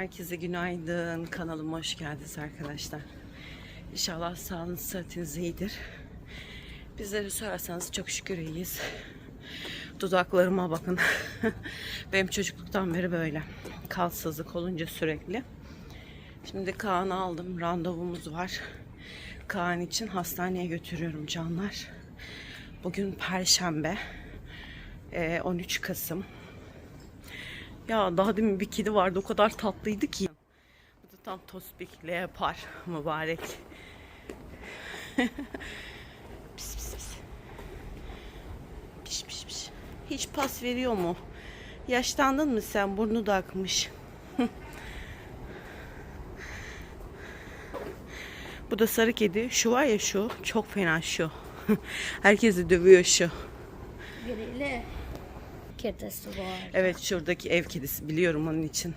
Herkese günaydın. Kanalıma hoş geldiniz arkadaşlar. İnşallah sağlığınız sıhhatiniz iyidir. Bizleri sorarsanız çok şükür iyiyiz. Dudaklarıma bakın. Benim çocukluktan beri böyle. Kalsızlık olunca sürekli. Şimdi Kaan'ı aldım. Randevumuz var. Kaan için hastaneye götürüyorum canlar. Bugün Perşembe. Ee, 13 Kasım. Ya daha demin bir kedi vardı o kadar tatlıydı ki. Bu da tam tospik leopar mübarek. pis pis pis. Piş piş piş. Hiç pas veriyor mu? Yaşlandın mı sen? Burnu da akmış. Bu da sarı kedi. Şu var ya şu. Çok fena şu. Herkesi dövüyor şu. Biriyle kedisi var. Evet şuradaki ev kedisi biliyorum onun için.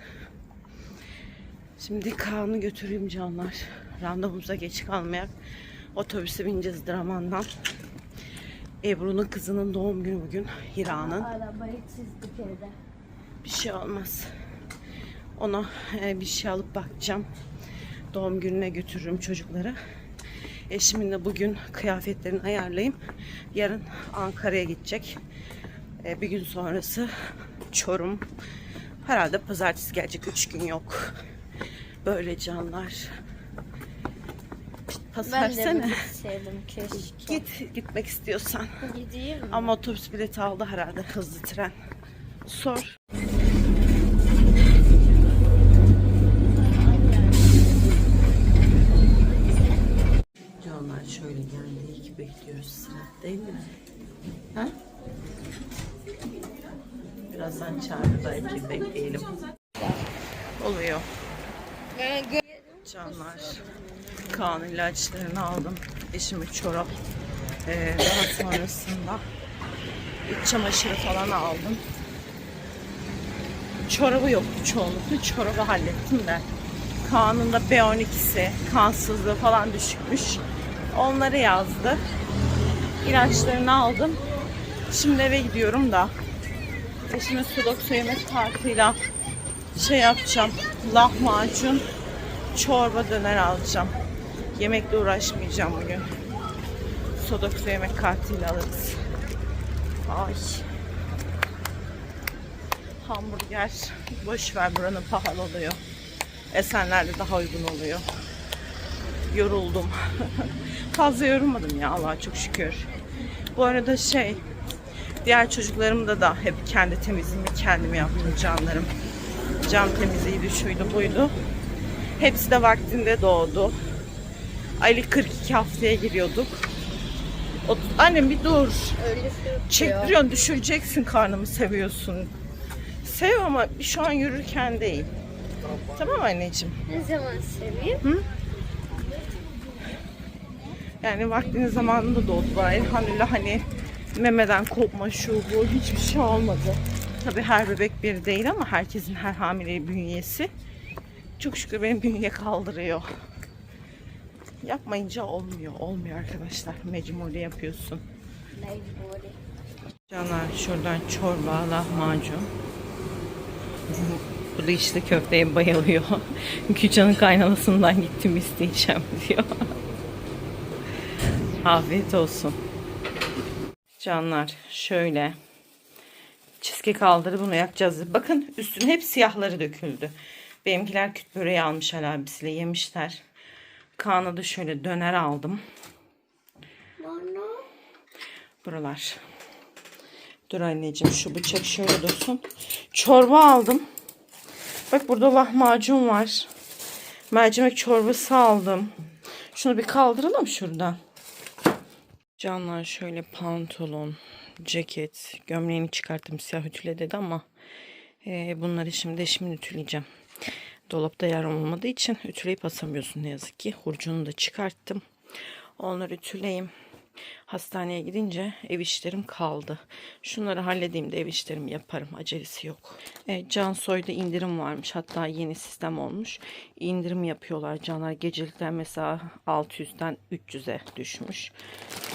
Şimdi Kaan'ı götüreyim canlar. Randevumuza geç kalmayak. Otobüse bineceğiz Draman'dan. Ebru'nun kızının doğum günü bugün. Hira'nın. Arabayı çizdik evde. Bir şey olmaz. Ona e, bir şey alıp bakacağım. Doğum gününe götürürüm çocukları. Eşimin de bugün kıyafetlerini ayarlayayım. Yarın Ankara'ya gidecek. E, bir gün sonrası Çorum. Herhalde pazartesi gelecek. Üç gün yok. Böyle canlar. Pas Ben de versene. bir gitseydim keşke. Git gitmek istiyorsan. Gideyim mi? Ama otobüs bileti aldı herhalde hızlı tren. Sor. Canlar şöyle geldik bekliyoruz sıra değil mi? Çağırdı belki bekleyelim. Oluyor. Canlar. Kaan ilaçlarını aldım. Eşime çorap. Ee, daha sonrasında iç çamaşırı falan aldım. Çorabı yoktu çoğunlukla. Çorabı hallettim de. Kaan'ın da B12'si, kansızlığı falan düşükmüş. Onları yazdı. İlaçlarını aldım. Şimdi eve gidiyorum da. Eşime Sudoku yemek kartıyla şey yapacağım. Lahmacun, çorba döner alacağım. Yemekle uğraşmayacağım bugün. Sodoksu yemek kartıyla alırız. Ay. Hamburger. Boş ver buranın pahalı oluyor. Esenler'de daha uygun oluyor. Yoruldum. Fazla yorulmadım ya Allah'a çok şükür. Bu arada şey diğer çocuklarımda da hep kendi temizliğimi kendim yaptım canlarım. Cam temizliğiydi şuydu buydu. Hepsi de vaktinde doğdu. Aylık 42 haftaya giriyorduk. O, annem bir dur. Çektiriyorsun düşüreceksin karnımı seviyorsun. Sev ama şu an yürürken değil. Tamam anneciğim. Ne zaman seveyim? Yani vaktinin zamanında doğdular. Elhamdülillah hani memeden kopma şu bu hiçbir şey olmadı. Tabi her bebek bir değil ama herkesin her hamile bünyesi. Çok şükür benim bünye kaldırıyor. Yapmayınca olmuyor. Olmuyor arkadaşlar. Mecburi yapıyorsun. Mecburi. Caner şuradan çorba, lahmacun. Bu da işte köfteye bayılıyor. Küçan'ın kaynanasından gittim isteyeceğim diyor. Afiyet olsun. Canlar şöyle çizgi kaldırı bunu yakacağız. Bakın üstüne hep siyahları döküldü. Benimkiler küt böreği almış alabisiyle yemişler. Kaan'a da şöyle döner aldım. Buralar. Dur anneciğim şu bıçak şöyle dursun. Çorba aldım. Bak burada lahmacun var. Mercimek çorbası aldım. Şunu bir kaldıralım şuradan. Canlar şöyle pantolon, ceket, gömleğini çıkarttım siyah ütüle dedi ama e, bunları şimdi eşimin ütüleyeceğim. Dolapta yer olmadığı için ütüleyip asamıyorsun ne yazık ki. Hurcunu da çıkarttım. Onları ütüleyeyim. Hastaneye gidince ev işlerim kaldı. Şunları halledeyim de ev işlerimi yaparım. Acelesi yok. E, Cansoy'da indirim varmış. Hatta yeni sistem olmuş. İndirim yapıyorlar canlar. Gecelikler mesela 600'den 300'e düşmüş.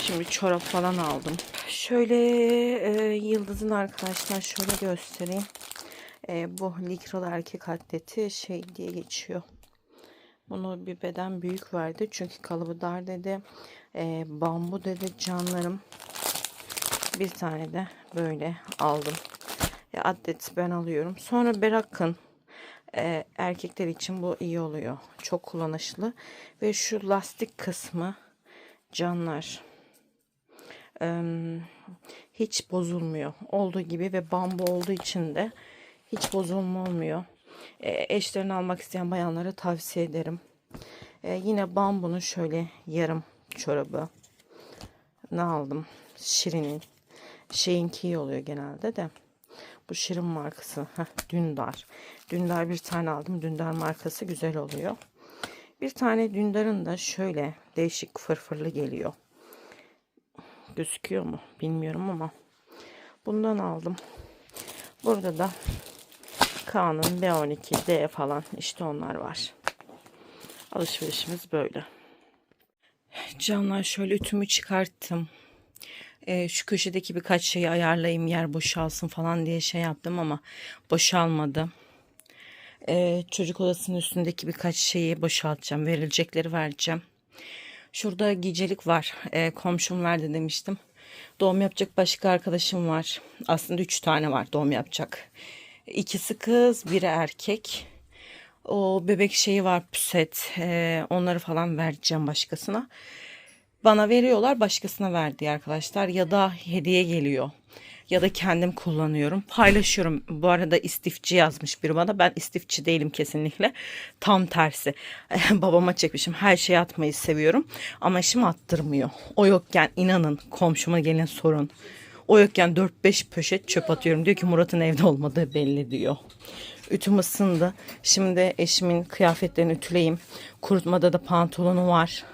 Şimdi çorap falan aldım. Şöyle e, Yıldız'ın arkadaşlar şöyle göstereyim. E, bu likralı erkek atleti şey diye geçiyor. Bunu bir beden büyük verdi. Çünkü kalıbı dar dedi. E, bambu dedi canlarım. Bir tane de böyle aldım. Ya atlet ben alıyorum. Sonra bırakın. E, erkekler için bu iyi oluyor. Çok kullanışlı. Ve şu lastik kısmı canlar em, hiç bozulmuyor. Olduğu gibi ve bambu olduğu için de hiç bozulma olmuyor. E, eşlerini almak isteyen bayanlara tavsiye ederim. E, yine bambunun şöyle yarım çorabı. Ne aldım? Şirin'in. Şeyinki iyi oluyor genelde de. Bu Şirin markası. Heh, Dündar. Dündar bir tane aldım. Dündar markası güzel oluyor. Bir tane Dündar'ın da şöyle değişik fırfırlı geliyor. Gözüküyor mu bilmiyorum ama bundan aldım. Burada da Kaan'ın B12, D falan işte onlar var. Alışverişimiz böyle. Canlar şöyle ütümü çıkarttım. Ee, şu köşedeki birkaç şeyi ayarlayayım yer boşalsın falan diye şey yaptım ama boşalmadı. Ee, çocuk odasının üstündeki birkaç şeyi boşaltacağım. Verilecekleri vereceğim. Şurada gecelik var. Ee, komşum verdi demiştim. Doğum yapacak başka arkadaşım var. Aslında üç tane var doğum yapacak. İkisi kız, biri erkek. O bebek şeyi var püset. Ee, onları falan vereceğim başkasına. Bana veriyorlar başkasına verdi arkadaşlar. Ya da hediye geliyor. Ya da kendim kullanıyorum. Paylaşıyorum. Bu arada istifçi yazmış biri bana. Ben istifçi değilim kesinlikle. Tam tersi. Babama çekmişim. Her şeyi atmayı seviyorum. Ama eşim attırmıyor. O yokken inanın komşuma gelen sorun. O yokken 4-5 poşet çöp atıyorum. Diyor ki Murat'ın evde olmadığı belli diyor. Ütüm ısındı. Şimdi eşimin kıyafetlerini ütüleyeyim. Kurutmada da pantolonu var.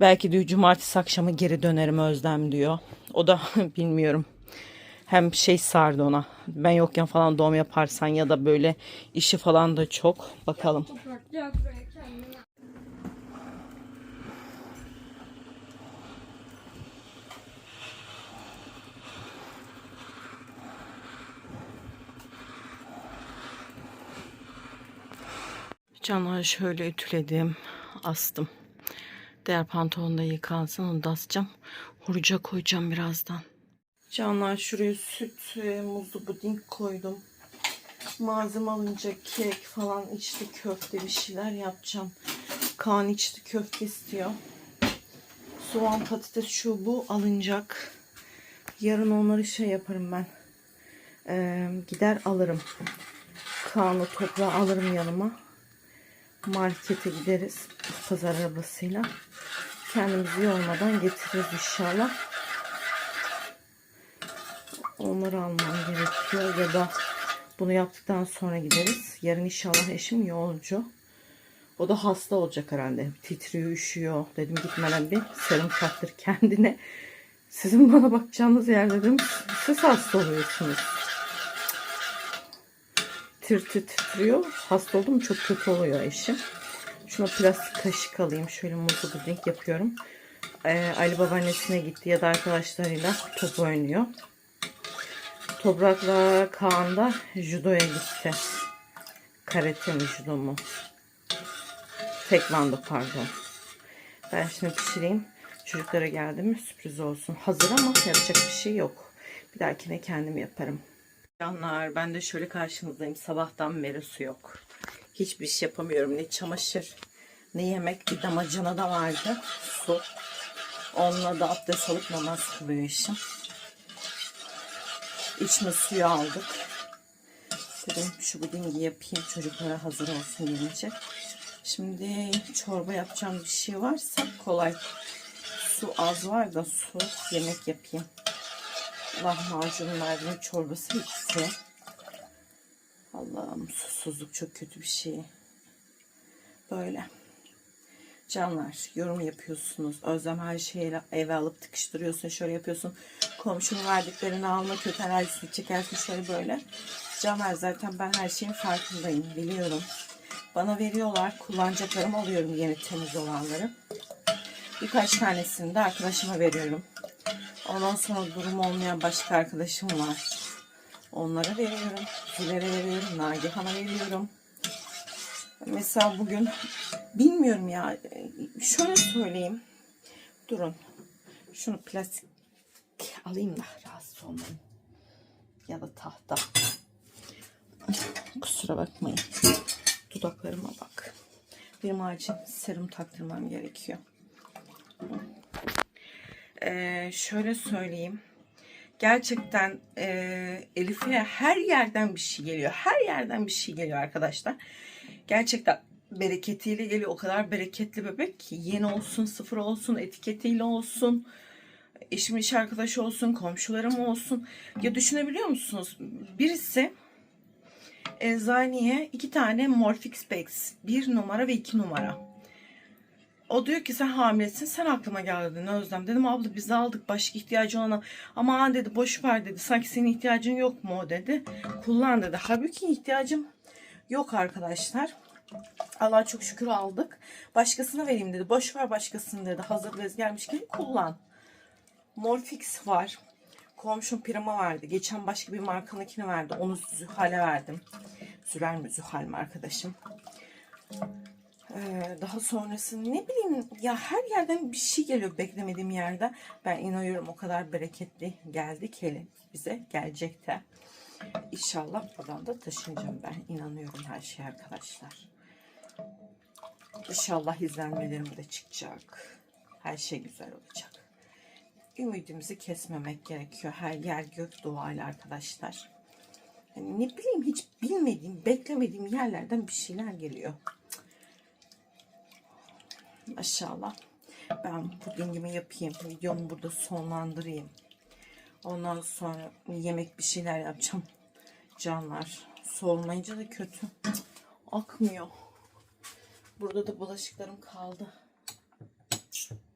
Belki diyor cumartesi akşamı geri dönerim Özlem diyor. O da bilmiyorum. Hem şey sardı ona. Ben yokken falan doğum yaparsan ya da böyle işi falan da çok. Bakalım. Canları şöyle ütüledim. Astım. Diğer pantolon da yıkansın. Onu da asacağım. Huruca koyacağım birazdan. Canlar şuraya süt, e, muzlu puding koydum. Malzeme alınca kek falan içli köfte bir şeyler yapacağım. Kaan içli köfte istiyor. Soğan patates şu bu alınacak. Yarın onları şey yaparım ben. Ee, gider alırım. Kaan'ı toprağı alırım yanıma. Markete gideriz. Pazar arabasıyla. Kendimizi yormadan getiririz inşallah. Onları almam gerekiyor ya da bunu yaptıktan sonra gideriz. Yarın inşallah eşim yolcu. O da hasta olacak herhalde. Titriyor, üşüyor. Dedim gitmeden bir serum taktır kendine. Sizin bana bakacağınız yer dedim. Siz hasta oluyorsunuz. Tir tir titriyor. Hasta oldum çok kötü oluyor eşim. Şuna plastik kaşık alayım. Şöyle muzlu puding yapıyorum. Ee, Ali babaannesine gitti ya da arkadaşlarıyla top oynuyor. Toprakla Kaan da judoya gitti. Karate mi judo mu? Tekvando pardon. Ben şimdi pişireyim. Çocuklara geldi mi sürpriz olsun. Hazır ama yapacak bir şey yok. Bir dahakine kendim yaparım. Canlar ben de şöyle karşınızdayım. Sabahtan beri su yok. Hiçbir şey yapamıyorum. Ne çamaşır ne yemek. Bir damacana da vardı. Su. Onunla da abdest alıp namaz kılıyor işim. İçme suyu aldık. Dedim şu pudingi yapayım çocuklara hazır olsun gelince. Şimdi çorba yapacağım bir şey varsa kolay. Su az var da su yemek yapayım. Lahmacun mercimek çorbası ikisi. Allah'ım susuzluk çok kötü bir şey. Böyle. Canlar yorum yapıyorsunuz. Özlem her şeyi eve alıp tıkıştırıyorsun. Şöyle yapıyorsun. Komşunun verdiklerini alma kötü enerjisini çekersin şöyle böyle. Canlar zaten ben her şeyin farkındayım. Biliyorum. Bana veriyorlar. Kullanacaklarımı alıyorum yeni temiz olanları. Birkaç tanesini de arkadaşıma veriyorum. Ondan sonra durum olmayan başka arkadaşım var. Onlara veriyorum. Zilere veriyorum. Nagihan'a veriyorum. Mesela bugün bilmiyorum ya. Şöyle söyleyeyim. Durun. Şunu plastik alayım da rahatsız olmayın. Ya da tahta. Kusura bakmayın. Dudaklarıma bak. Benim acil serum taktırmam gerekiyor. Ee, şöyle söyleyeyim. Gerçekten e, Elif'e her yerden bir şey geliyor. Her yerden bir şey geliyor arkadaşlar. Gerçekten bereketiyle geliyor. O kadar bereketli bebek ki yeni olsun, sıfır olsun, etiketiyle olsun. Eşim iş arkadaşı olsun, komşularım olsun. Ya düşünebiliyor musunuz? Birisi eczaneye iki tane Morphix Bags. Bir numara ve iki numara. O diyor ki sen hamilesin sen aklıma geldi dedi Özlem. Dedim abla biz aldık başka ihtiyacı olana. Ama dedi boş ver dedi. Sanki senin ihtiyacın yok mu o dedi. Kullan dedi. Halbuki ihtiyacım yok arkadaşlar. Allah çok şükür aldık. Başkasına vereyim dedi. Boş ver başkasını dedi. Hazır bez gelmişken kullan. Morfix var. Komşum Prima verdi. Geçen başka bir markanınkini verdi. Onu Zühal'e verdim. Zülal mi Zühal mi arkadaşım? Ee, daha sonrası ne bileyim ya her yerden bir şey geliyor beklemediğim yerden. Ben inanıyorum o kadar bereketli geldi ki bize gelecek de. İnşallah buradan da taşınacağım ben. inanıyorum her şeye arkadaşlar. İnşallah izlenmelerim de çıkacak. Her şey güzel olacak. Ümidimizi kesmemek gerekiyor. Her yer gök duayla arkadaşlar. Hani ne bileyim hiç bilmediğim, beklemediğim yerlerden bir şeyler geliyor. Maşallah. Ben pudingimi yapayım. Videomu burada sonlandırayım. Ondan sonra yemek bir şeyler yapacağım. Canlar. Soğumayınca da kötü. Akmıyor. Burada da bulaşıklarım kaldı.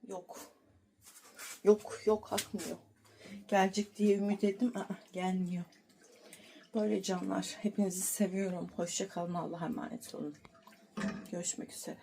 Yok. Yok yok akmıyor. Gelecek diye ümit ettim. Aa, gelmiyor. Böyle canlar. Hepinizi seviyorum. Hoşça kalın. Allah'a emanet olun. Görüşmek üzere.